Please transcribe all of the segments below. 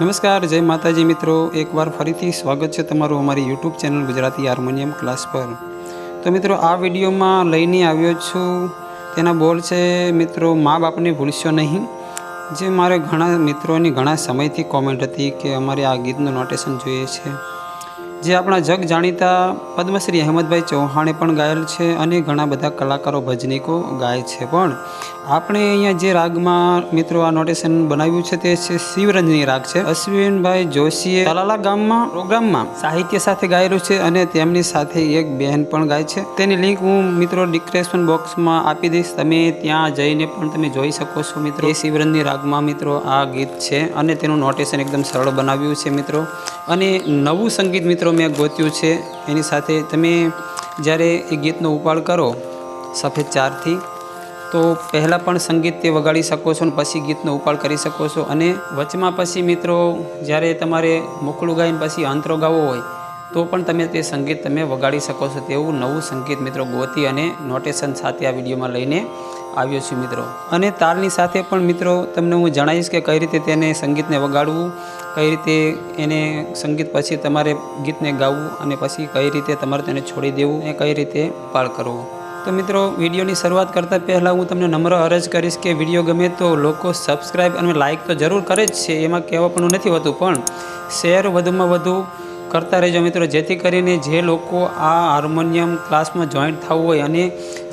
નમસ્કાર, જય માતાજી મિત્રો. એકવાર ફરીથી સ્વાગત છે તમારું અમારી YouTube channel Gujarati harmonium class પર. તો મિત્રો, આ વિડીયોમાં લઈને આવ્યો છું. તેના બોલ છે, મિત્રો, મા બાપને ભૂલશો નહીં. જે મારે ઘણા મિત્રોની ઘણા સમયથી કોમેન્ટ હતી કે અમારે આ ગીતનું નોટેશન જોઈએ છે. જે આપણા જગ જાણીતા પદ્મશ્રી અહેમદભાઈ ચૌહાણે પણ ગાયેલ છે અને ઘણા બધા કલાકારો, ભજનીકો ગાય છે પણ આપણે અહીંયા જે રાગમાં મિત્રો આ નોટેશન બનાવ્યું છે તે છે શિવરંજની રાગ છે. અશ્વિનભાઈ જોશીએ તલાલા ગામમાં પ્રોગ્રામમાં સાહિત્ય સાથે ગાયેલું છે અને તેમની સાથે એક બહેન પણ ગાય છે. તેની લિંક હું મિત્રો ડિસ્ક્રિપ્શન બોક્સમાં આપી દઈશ. તમે ત્યાં જઈને પણ તમે જોઈ શકો છો મિત્રો. એ શિવરંજની રાગમાં મિત્રો આ ગીત છે અને તેનું નોટેશન એકદમ સરળ બનાવ્યું છે મિત્રો. અને નવું સંગીત મિત્રો મેં ગોત્યું છે. એની સાથે તમે જ્યારે એ ગીતનો ઉપાડ કરો, સફેદ ચારથી તો પહેલાં પણ સંગીત તે વગાડી શકો છો અને પછી ગીતનો ઉપાડ કરી શકો છો. અને વચમાં પછી મિત્રો, જ્યારે તમારે મોકળું ગાઈને પછી અંતરો ગાવો હોય, તો પણ તમે તે સંગીત તમે વગાડી શકો છો. તેવું નવું સંગીત મિત્રો ગોતી અને નોટેશન સાથે આ વિડીયોમાં લઈને આવ્યો છું મિત્રો. અને તાલની સાથે પણ મિત્રો, તમને હું જણાવીશ કે કઈ રીતે તેને સંગીતને વગાડવું, કઈ રીતે એને સંગીત પછી તમારે ગીતને ગાવું અને પછી કઈ રીતે તમારે તેને છોડી દેવું એ કઈ રીતે પાળ કરવો. તો મિત્રો, વિડીયોની શરૂઆત કરતાં પહેલાં હું તમને નમ્ર અરજ કરીશ કે વીડિયો ગમે તો લોકો સબસ્ક્રાઈબ અને લાઇક તો જરૂર કરે જ છે, એમાં કહેવા પણ નથી હોતું. પણ શેર વધુમાં વધુ કરતા રહેજો મિત્રો, જેથી કરીને જે લોકો આ હાર્મોનિયમ ક્લાસમાં જોઈન્ટ થવું હોય અને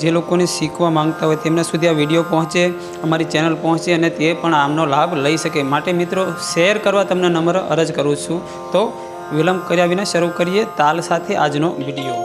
જે લોકોને શીખવા માંગતા હોય તેમના સુધી આ વીડિયો પહોંચે, અમારી ચેનલ પહોંચે અને તે પણ આમનો લાભ લઈ શકે. માટે મિત્રો શેર કરવા તમને નમ્ર અરજ કરું છું. તો વિલંબ કર્યા વિના શરૂ કરીએ. તાલ સાથે આજનો વીડિયો.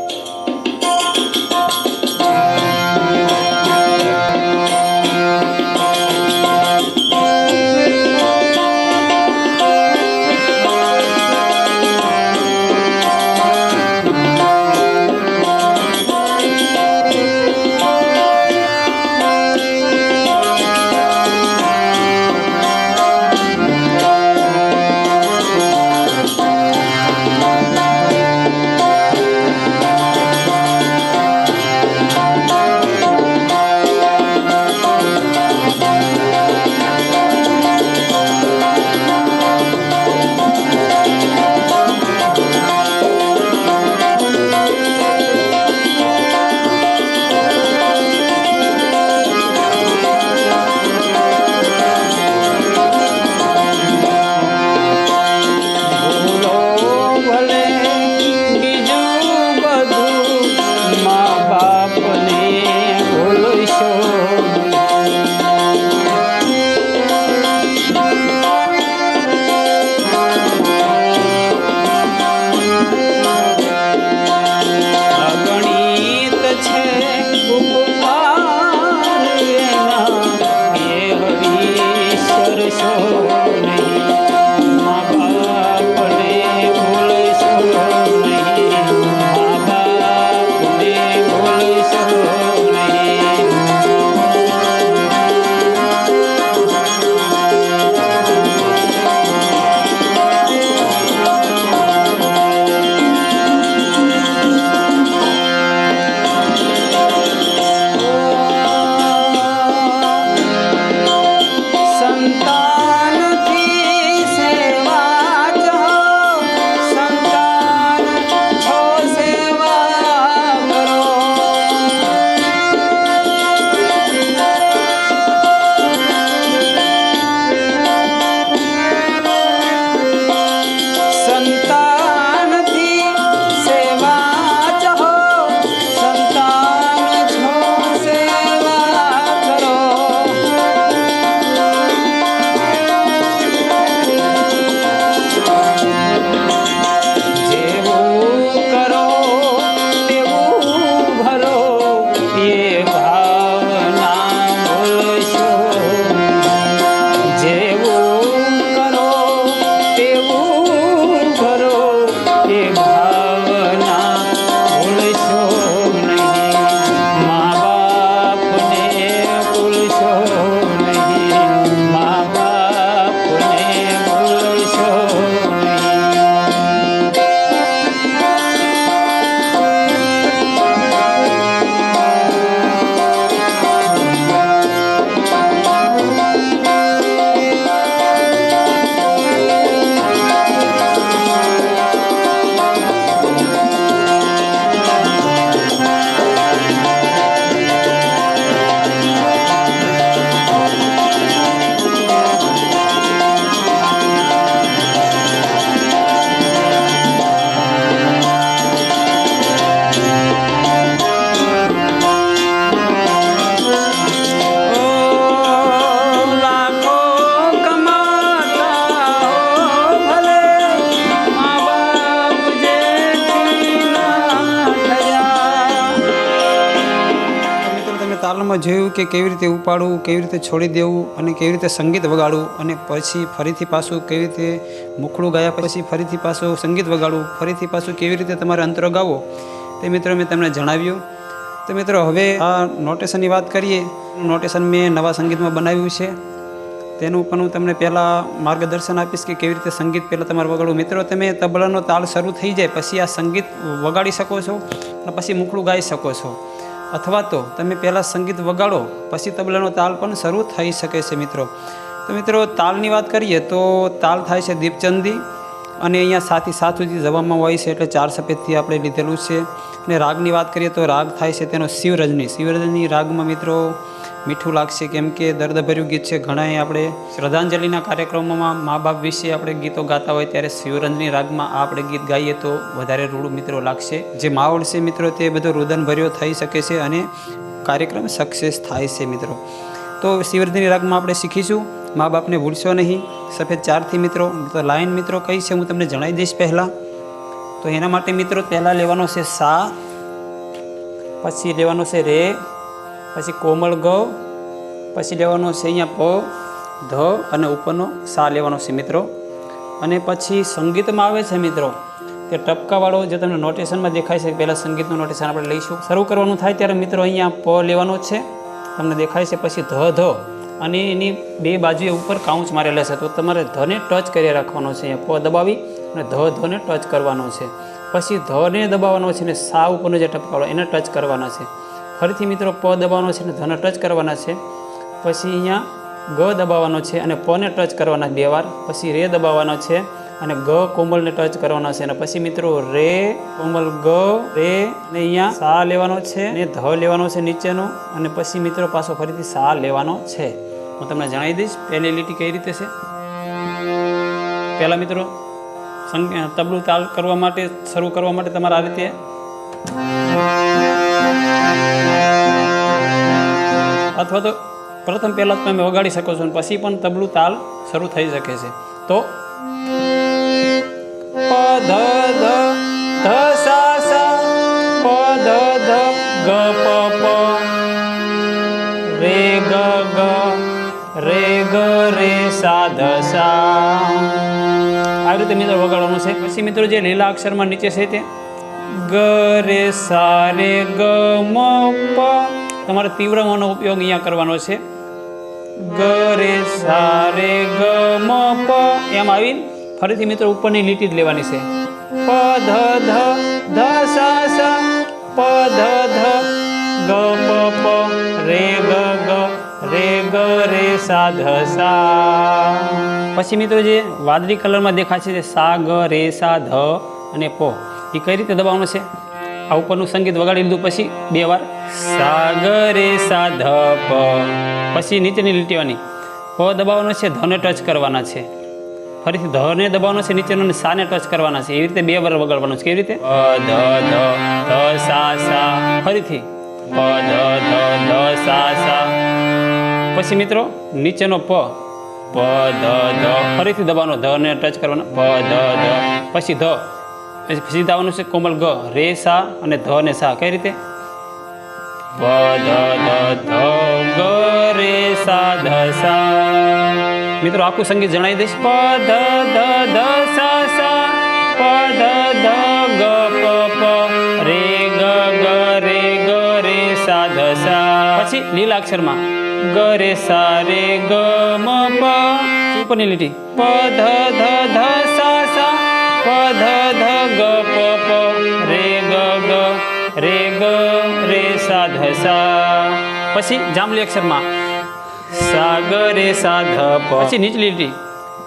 વિડીયોમાં જોયું કે કેવી રીતે ઉપાડવું, કેવી રીતે છોડી દેવું અને કેવી રીતે સંગીત વગાડવું અને પછી ફરીથી પાછું કેવી રીતે મુખડું ગાયા પછી ફરીથી પાછું સંગીત વગાડવું, ફરીથી પાછું કેવી રીતે તમારે અંતરો ગાવો તે મિત્રો મેં તમને જણાવ્યું. તો મિત્રો, હવે આ નોટેશનની વાત કરીએ. નોટેશન મેં નવા સંગીતમાં બનાવ્યું છે. તેનું પણ હું તમને પહેલાં માર્ગદર્શન આપીશ કે કેવી રીતે સંગીત પહેલાં તમારે વગાડવું. મિત્રો, તમે તબલાનો તાલ શરૂ થઈ જાય પછી આ સંગીત વગાડી શકો છો અને પછી મુખડું ગાઈ શકો છો. અથવા તો તમે પહેલાં સંગીત વગાડો, પછી તબલાનો તાલ પણ શરૂ થઈ શકે છે મિત્રો. તો મિત્રો, તાલની વાત કરીએ તો તાલ થાય છે દીપચંદી અને અહીંયા સાથી સાત સુધી જવામાં હોય છે એટલે ચાર સફેદથી આપણે લીધેલું છે. અને રાગની વાત કરીએ તો રાગ થાય છે તેનો શિવરજની. શિવરજની રાગમાં મિત્રો મીઠું લાગશે કેમ કે દર્દભર્યું ગીત છે. ઘણાએ આપણે શ્રદ્ધાંજલિના કાર્યક્રમોમાં મા બાપ વિશે આપણે ગીતો ગાતા હોય ત્યારે શિવરંજની રાગમાં આ આપણે ગીત ગાઈએ તો વધારે રૂડું મિત્રો લાગશે. જે માહોલ છે મિત્રો તે બધો રુદનભર્યો થઈ શકે છે અને કાર્યક્રમ સક્સેસ થાય છે મિત્રો. તો શિવરંજની રાગમાં આપણે શીખીશું. મા બાપને ભૂલશો નહીં. સફેદ ચારથી મિત્રો, તો લાઈન મિત્રો કઈ છે? હું તમને જણાવી દઈશ પહેલાં. તો એના માટે મિત્રો પહેલાં લેવાનો છે સા, પછી લેવાનો છે રે પછી કોમળ ગ પછી લેવાનો છે અહીંયા પ ધ અને ઉપરનો સા લેવાનો છે મિત્રો. અને પછી સંગીતમાં આવે છે મિત્રો તે ટપકાવાળો જે તમને નોટેશનમાં દેખાય છે, પહેલાં સંગીતનું નોટેશન આપણે લઈશું. શરૂ કરવાનું થાય ત્યારે મિત્રો અહીંયા પ લેવાનો છે. તમને દેખાય છે પછી ધ ધ. અને એની બે બાજુએ ઉપર કાઉચ મારેલા છે. તો તમારે ધને ટચ કરી રાખવાનો છે. અહીંયા પ દબાવી અને ધ, ધને ટચ કરવાનો છે. પછી ધને દબાવવાનો છે અને સા ઉપરનો જે ટપકાવાળો, એને ટચ કરવાના છે. ફરીથી મિત્રો પ દબાવવાનો છે ને ધને ટચ કરવાના છે. પછી અહીંયા ગ દબાવવાનો છે અને પને ટચ કરવાના બે વાર. પછી રે દબાવવાનો છે અને ગ કોમલને ટચ કરવાનો છે. અને પછી મિત્રો રે, કોમલ ગ, રે અને અહીંયા સા લેવાનો છે અને ધ લેવાનો છે નીચેનો. અને પછી મિત્રો પાછો ફરીથી સા લેવાનો છે. હું તમને જણાવી દઈશ પહેલી લીટી કઈ રીતે છે. પહેલાં મિત્રો તબલું તાલ કરવા માટે, શરૂ કરવા માટે તમારે આ રીતે અથવા તો પ્રથમ પહેલાં તમે વગાડી શકો છો અને પછી પણ તબલું તાલ શરૂ થઈ શકે છે. તો પ રીતે મિત્રો વગાડવાનું છે. પછી મિત્રો જે લીલા અક્ષરમાં નીચે છે તે ગ રે સા રે ગ મ પ તમારે તીવ્ર મનો ઉપયોગ અહીંયા કરવાનો છે. ગ રે સા રે ગ મ પ એમ આવીને ફરીથી મિત્રો ઉપરની લીટી જ લેવાની છે. પ ધ ધ ધ સા સા. પ ધ ધ ગ પ પ રે ગ ગ. રે ગ રે સા ધ સા. પછી મિત્રો જે વાદળી કલરમાં દેખાશે છે સા ગ રે સા ધ અને પ. એ કઈ રીતે દબાવવાનું છે? આ ઉપરનું સંગીત વગાડી લીધું પછી બે વાર. સાગરે સાધ સા ધ પ પછી નીચેની લીટીઓની. પ દબાવવાનો છે ધને ટચ કરવાના છે. ફરીથી ધને દબાવવાનો છે નીચેનો સાને ટચ કરવાના છે. એવી રીતે બે વાર વગાડવાનું છે. કેવી રીતે? ધ ધ ધ સા સા. ફરીથી. પ ધ ધ ધ સા સા. પછી મિત્રો નીચેનો પ. પ ધ ધ. ફરીથી દબાવવાનો ધ ને ટચ કરવાનો. પ ધ ધ. પછી ધ. પછી સીધા આવવાનું છે કોમલ ગ. રે, સા અને ધ ને સા. કઈ રીતે? રે મિત્રો, આખું સંગીત જણાવી દઈશ. પ, ધ ધ ધ, સા સા. પ, ધ ધ, ગ, પ પ. રે, ગ ગ, રે ગ, રે, સા, ધ, સા. પછી લીલા અક્ષરમાં. ગ, રે, સા, રે, ગ, મ, પ. ઉપરની લીટી. પ, ધ ધ ધ પ ધ ધ ગ પ પ રે ગ ગ રે ગ રે સા ધ સા પછી જાંબલી અક્ષરમાં. સા ગ રે સા, ધ, પ. પછી નીચલી લીટી.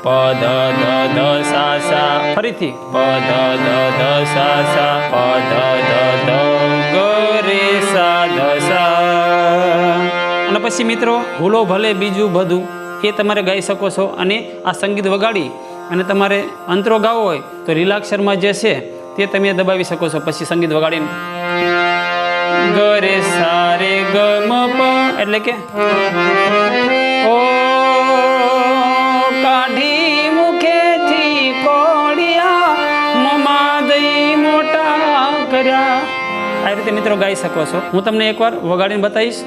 પ, ધ ધ ધ, સા સા. ફરીથી. પ, ધ ધ ધ, સા સા. પ, ધ ધ ધ, ગ, રે, સા, ધ, સા. અને પછી મિત્રો, ભૂલો ભલે બીજું બધું, એ તમારે ગાઈ શકો છો અને આ સંગીત વગાડી અને તમારે અંતરો ગાવો હોય તો લીલાક્ષરમાં જે છે તે તમે દબાવી શકો છો. પછી સંગીત વગાડીને. ગરે સારે સા રે ગ મ પ, એટલે કે? ઓ કાઢી મુખેથી કોડિયા મમા દઈ મોટા કર્યા. આ રીતે મિત્રો ગાઈ શકો છો. હું તમને એકવાર વગાડીને બતાવીશ.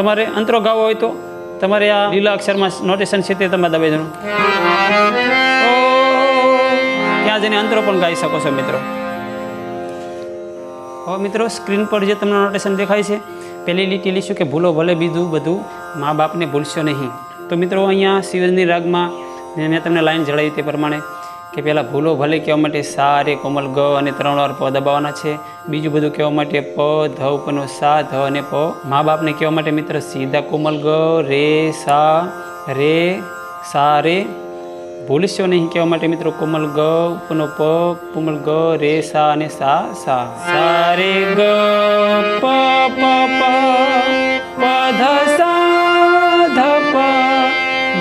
તમારે અંતરો ગાવો હોય તો તમારે આ લીલા અક્ષરમાં નોટેશન છે તે તમારે દબાઈ દેવું ત્યાં જઈને અંતરો પણ ગાઈ શકો છો મિત્રો. હવે મિત્રો સ્ક્રીન પર જે તમને નોટેશન દેખાય છે, પહેલી લીટી લીધું કે ભૂલો ભલે બીજું બધું મા બાપને ભૂલશો નહીં. તો મિત્રો, અહીંયા શિવની રાગમાં મેં તમને લાઈન જણાવી તે પ્રમાણે. કે પહેલાં ભૂલો ભલે કહેવા માટે સા રે કોમલ ગ અને ત્રણ વાર પ દબાવવાના છે. બીજું બધું કહેવા માટે પ, ધ ઉપરનો સા, ધ અને પ. મા બાપને કહેવા માટે મિત્ર સીધા કોમલ ગ, રે, સા રે સા, રે. ભૂલશો નહીં કહેવા માટે મિત્રો કોમલ ગ ઉપરનો પ, કોમલ ગ, રે, સા અને સા સા. સા રે ગ, પ પ પ. પ, ધ, સા, ધ, પ.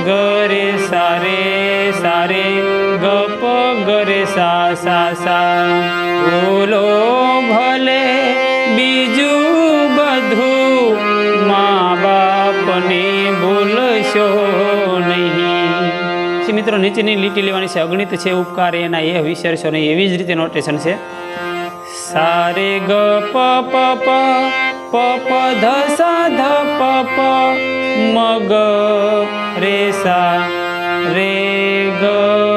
ગ, રે, સા રે સા, રે. સા સા સા બોલો ભલે બીજું બધું મા બાપને ભૂલશો નહીં મિત્રો નીચેની લીટી લેવાની છે અગણિત છે ઉપકાર એના એ વિસરશો નહીં એવી જ રીતે નોટેશન છે સારે ગ પ પ પ પ પ ધ સા ધ પ પ મ ગ રે સા રે ગ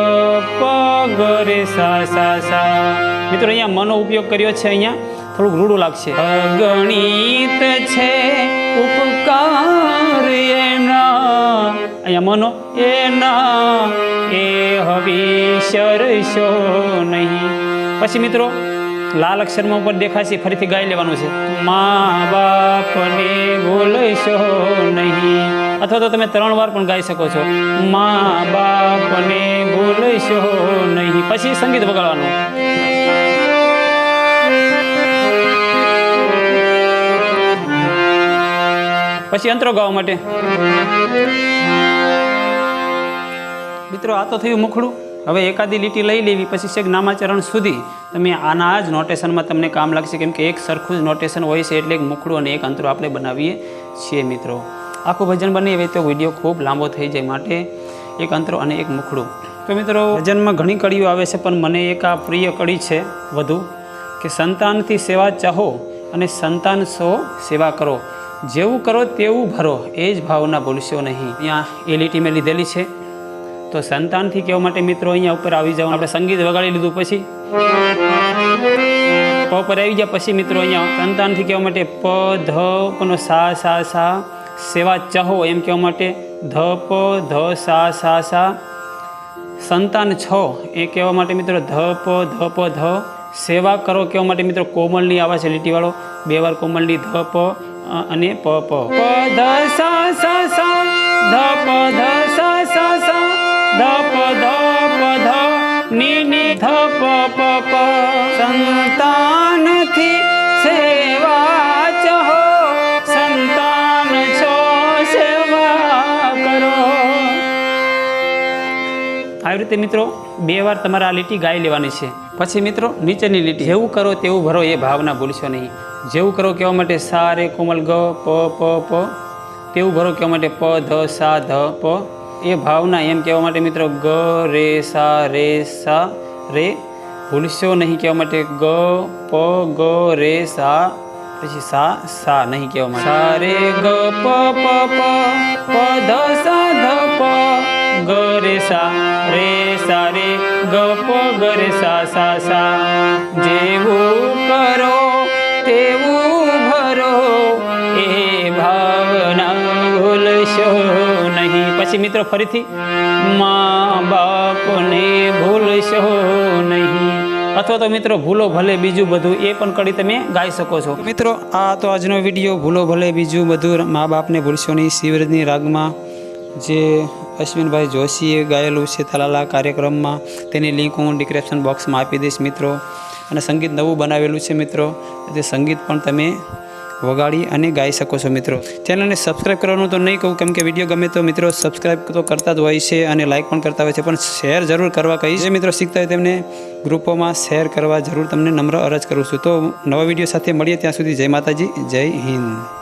ગ રે સા સા સા. મિત્રો, અહીંયા મનો ઉપયોગ કર્યો છે અહીંયા. થોડુંક રૂડું લાગશે. અગણિત છે ઉપકાર એના. અહીંયા મનો. એના. એ હવે શરશો નહીં. પછી મિત્રો લાલ અક્ષરમાં ઉપર દેખાશે, ફરીથી ગાઈ લેવાનું છે. મા બાપને ભૂલશો નહીં. અથવા તો તમે ત્રણ વાર પણ ગાઈ શકો છો. મા બાપને ભૂલશો નહીં. પછી સંગીત વગાડવાનું. પછી અંતરો ગાવા માટે. મિત્રો, આ તો થયું મુખડું. હવે એકાદી લીટી લઈ લેવી, પછી છેક નામાચરણ સુધી તમે આના જ નોટેશનમાં તમને કામ લાગશે. કેમ કે એક સરખું જ નોટેશન હોય છે એટલે એક મુખડું અને એક અંતરો આપણે બનાવીએ છીએ મિત્રો. આખું ભજન બની હવે તો વીડિયો ખૂબ લાંબો થઈ જાય માટે એક અંતરો અને એક મુખડું. તો મિત્રો, ભજનમાં ઘણી કડીઓ આવે છે, પણ મને એક આ પ્રિય કડી છે વધુ, કે સંતાનથી સેવા ચાહો અને સંતાન સો સેવા કરો. જેવું કરો તેવું ભરો, એ જ ભાવના ભૂલશો નહીં. ત્યાં એ લીટી મેં લીધેલી છે. તો સંતાનથી કહેવા માટે મિત્રો અહીંયા ઉપર આવી જવાનું આપણે સંગીત વગાડી લીધું, પછી પ પર આવી ગયા, પછી મિત્રો અહીંયા સંતાનથી કહેવા માટે પ, ધ પનો સા સા સા, સેવા ચહો એમ કહેવા માટે ધ, પ, ધ, સા સા સા, સંતાન છો એ કહેવા માટે મિત્રો ધ, પ ધ પ, ધ, સેવા કરો કહેવા માટે મિત્રો કોમલની આવા છે લીટીવાળો. બે વાર કોમલની ધ, પ અને પ. પ, ધ, સા સા સા, ધ, પ, ધ સા ધ પ ધ પ ધ ની ની ધ પ પ પ સંતાનથી સેવા ચહો, સંતાન છો, સેવા કરો. આવી રીતે મિત્રો, બે વાર તમારે આ લીટી ગાઈ લેવાની છે. પછી મિત્રો, નીચેની લીટી, જેવું કરો તેવું ભરો એ ભાવના ભૂલશો નહીં. જેવું કરો કહેવા માટે સા રે કોમલ ગ, પ પ પ. તેવું ભરો કહેવા માટે પ, ધ, સા, ધ, પ. એ ભાવના એમ કહેવા માટે મિત્રો ગ રે સા રે સા રે ભૂલશો નહીં કહેવા માટે ગ પ ગ રે સા પછી સા સા નહીં કહેવા માટે સા રે ગ પ પ પ પ ધ સા ધ પ ગ રે સા રે સા રે ગ પ ગ રે સા સા સા જેવું કરો તેવું ભરો એ ભાવના ભૂલશો નહીં પછી મિત્રો ફરીથી મા બાપને ભૂલશો નહીં. અથવા તો મિત્રો, ભૂલો ભલે બીજું બધું, એ પણ કડી તમે ગાઈ શકો છો. મિત્રો, આ તો આજનો વીડિયો, ભૂલો ભલે બીજું બધું મા બાપને ભૂલશો નહીં. શિવરજની રાગમાં જે અશ્વિનભાઈ જોશીએ ગાયેલું છે તલાલા કાર્યક્રમમાં, તેની લિંક હું ડિસ્ક્રિપ્શન બોક્સમાં આપી દઈશ મિત્રો. અને સંગીત નવું બનાવેલું છે મિત્રો. તે સંગીત પણ તમે વગાડી અને ગાઈ શકો છો મિત્રો. ચેનલને સબસ્ક્રાઈબ કરવાનું તો નહીં કહું, કેમ કે વીડિયો ગમે તો મિત્રો સબસ્ક્રાઈબ તો કરતા જ હોય છે અને લાઇક પણ કરતા હોય છે, પણ શેર જરૂર કરવા કહીશ. મિત્રો શીખતા હોય તેમને ગ્રુપોમાં શેર કરવા જરૂર તમને નમ્ર અરજ કરું છું. તો નવા વીડિયો સાથે મળીએ ત્યાં સુધી જય માતાજી, જય હિન્દ.